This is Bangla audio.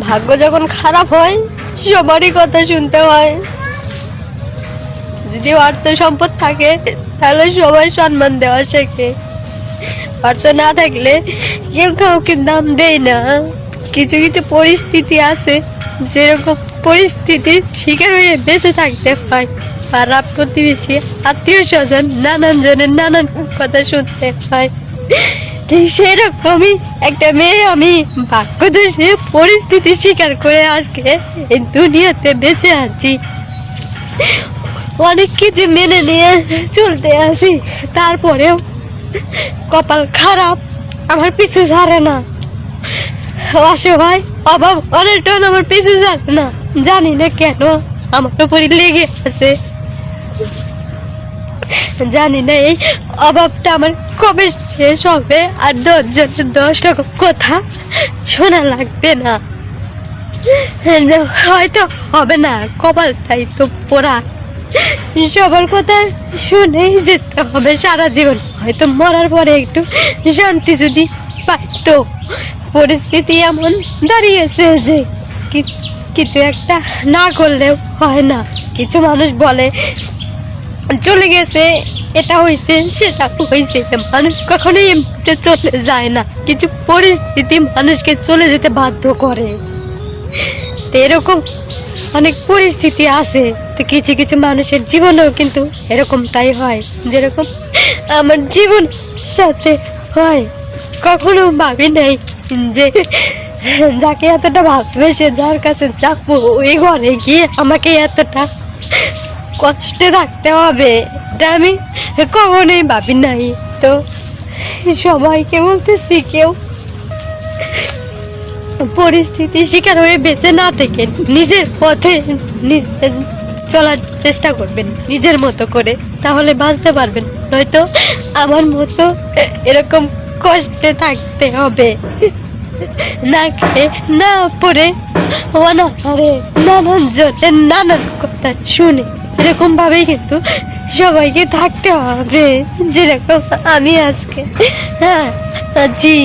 ভাগ্য যখন খারাপ হয়, সবারই কথা শুনতে হয়। যদি অর্থ সম্পদ থাকে, তাহলে সবাই সম্মান দেওয়া শেখে। অর্থ না থাকলে কেউ কাউকে দাম দেয় না। কিছু কিছু পরিস্থিতি আছে, যেরকম পরিস্থিতির শিকার হয়ে বেঁচে থাকতে হয়। পাড়া প্রতিবেশী, আত্মীয় স্বজন নানান জনের নানান কথা শুনতে হয়। ঠিক সেরকমই একটা মেয়ে আমি ভাগ্য পরিস্থিতি স্বীকার করে আজকে এই দুনিয়াতে বেঁচে আছি। অনেক কিছু মেনে নিয়ে চলতে আসি তারপরেও কপাল খারাপ, আমার পিছু ছাড়ে না। অসহায়, অভাব অনেকটা আমার পিছু ছাড়ে না। জানি না কেন আমার উপরে লেগে আছে। জানি না এই অভাবটা আমার কবে শেষ হবে আর দশজনের দশ টাকা কথা? শোনা লাগবে না। যে হয়তো হবে না, কপালটাই তো পোড়া। সবার কথা শুনেই যেতে হবে সারা জীবন। হয়তো মরার পরে একটু শান্তি যদি পাইতো। পরিস্থিতি এমন দাঁড়িয়েছে যে কিছু একটা না করলেও হয় না। কিছু মানুষ বলে চলে গেছে, এটা হয়েছে সেটা হয়েছে মানুষ কখনোই এমনিতে চলে যায় না। কিছু পরিস্থিতি মানুষকে চলে যেতে বাধ্য করে। তো এরকম অনেক পরিস্থিতি আছে। তো কিছু কিছু মানুষের জীবনেও কিন্তু এরকমটাই হয়। যেরকম আমার জীবন সাথে হয়। কখনো ভাবি নাই যে যাকে এতটা ভালোবেসে যার কাছে যাব, ওই ঘরে গিয়ে আমাকে এতটা কষ্টে থাকতে হবে। এটা আমি কখনোই ভাবি নাই তো। সবাইকে বলতেছি কেউ পরিস্থিতি শিকার হয়ে বেঁচে না থেকে নিজের পথে চলার চেষ্টা করবেন, নিজের মতো করে। তাহলে বাঁচতে পারবেন। নয়তো আমার মতো এরকম কষ্টে থাকতে হবে। না খেয়ে, না পড়ে, অনাহারে, নানান জনের নানান কথা শুনে। এরকম ভাবেই কিন্তু সবাইকে থাকতে হবে। যেরকম আমি আজকে। হ্যাঁ জি।